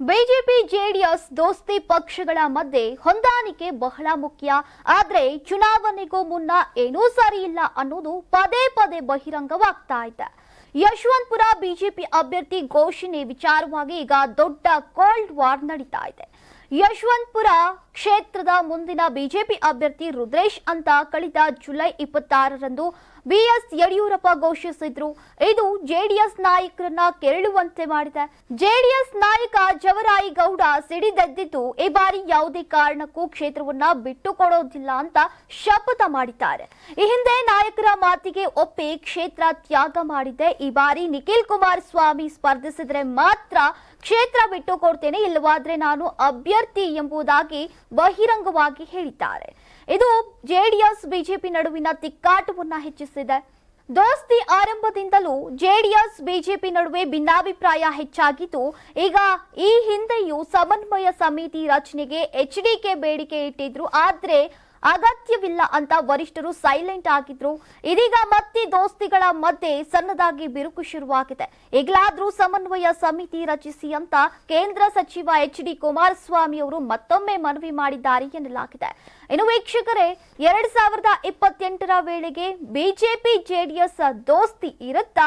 BJP, JDS ದೋಸ್ತಿ ಪಕ್ಷಗಳ ಮಧ್ಯೆ ಹೊಂದಾಣಿಕೆ ಬಹಳ ಮುಖ್ಯ. ಆದ್ರೆ ಚುನಾವಣೆಗೂ ಮುನ್ನ ಏನೂ ಸರಿ ಇಲ್ಲ ಅನ್ನೋದು ಪದೇ ಪದೇ ಬಹಿರಂಗವಾಗ್ತಾ ಇದೆ. ಯಶವಂತಪುರ ಬಿಜೆಪಿ ಅಭ್ಯರ್ಥಿ ಘೋಷಣೆ ವಿಚಾರವಾಗಿ ಈಗ ದೊಡ್ಡ ಕೋಲ್ಡ್ ವಾರ್ ನಡೀತಾ ಇದೆ. ಯಶವಂತಪುರ ಕ್ಷೇತ್ರದ ಮುಂದಿನ ಬಿಜೆಪಿ ಅಭ್ಯರ್ಥಿ ರುದ್ರೇಶ್ ಅಂತ ಕಳೆದ ಜುಲೈ ಇಪ್ಪತ್ತಾರರಂದು ಬಿಎಸ್ ಯಡಿಯೂರಪ್ಪ ಘೋಷಿಸಿದ್ರು. ಇದು ಜೆಡಿಎಸ್ ನಾಯಕರನ್ನ ಕೆರಳುವಂತೆ ಮಾಡಿದೆ. ಜೆಡಿಎಸ್ ನಾಯಕ ಜವರಾಯಿ ಗೌಡ ಸಿಡಿದೆದ್ದಿದ್ದು ಈ ಬಾರಿ ಯಾವುದೇ ಕಾರಣಕ್ಕೂ ಕ್ಷೇತ್ರವನ್ನ ಬಿಟ್ಟು ಕೊಡೋದಿಲ್ಲ ಅಂತ ಶಪಥ ಮಾಡಿದ್ದಾರೆ. ಈ ಹಿಂದೆ ನಾಯಕರ ಮಾತಿಗೆ ಒಪ್ಪಿ ಕ್ಷೇತ್ರ ತ್ಯಾಗ ಮಾಡಿದೆ. ಈ ಬಾರಿ ನಿಖಿಲ್ ಕುಮಾರಸ್ವಾಮಿ ಸ್ಪರ್ಧಿಸಿದ್ರೆ ಮಾತ್ರ ಕ್ಷೇತ್ರ ಬಿಟ್ಟು ಕೊಡ್ತೇನೆ ಇಲ್ಲವಾದ್ರೆ ನಾನು ಅಭ್ಯರ್ಥಿ ಎಂಬುದಾಗಿ ಬಹಿರಂಗವಾಗಿ ಹೇಳಿದ್ದಾರೆ. ಇದು ಜೆಡಿಎಸ್, ಬಿಜೆಪಿ ನಡುವಿನ ತಿಕ್ಕಾಟವನ್ನ ಹೆಚ್ಚಿಸಿದೆ. ದೋಸ್ತಿ ಆರಂಭದಿಂದಲೂ ಜೆಡಿಎಸ್, ಬಿಜೆಪಿ ನಡುವೆ ಭಿನ್ನಾಭಿಪ್ರಾಯ ಹೆಚ್ಚಾಗಿದ್ದು, ಈಗ ಈ ಹಿಂದೆಯೂ ಸಮನ್ವಯ ಸಮಿತಿ ರಚನೆಗೆ ಎಚ್ಡಿಕೆ ಬೇಡಿಕೆ ಇಟ್ಟಿದ್ರು. ಆದ್ರೆ ಅಗತ್ಯವಿಲ್ಲ ಅಂತ ವರಿಷ್ಠರು ಸೈಲೆಂಟ್ ಆಗಿದ್ರು. ಇದೀಗ ಮತ್ತೆ ದೋಸ್ತಿಗಳ ಮಧ್ಯೆ ಸಣ್ಣದಾಗಿ ಬಿರುಕು ಶುರುವಾಗಿದೆ. ಈಗಲಾದ್ರೂ ಸಮನ್ವಯ ಸಮಿತಿ ರಚಿಸಿ ಅಂತ ಕೇಂದ್ರ ಸಚಿವ ಎಚ್ ಡಿ ಕುಮಾರಸ್ವಾಮಿ ಅವರು ಮತ್ತೊಮ್ಮೆ ಮನವಿ ಮಾಡಿದ್ದಾರೆ ಎನ್ನಲಾಗಿದೆ. ಇನ್ನು ವೀಕ್ಷಕರೇ, ಎರಡ್ ಸಾವಿರದ ಇಪ್ಪತ್ತೆಂಟರ ವೇಳೆಗೆ ಬಿಜೆಪಿ ಜೆಡಿಎಸ್ ದೋಸ್ತಿ ಇರುತ್ತಾ?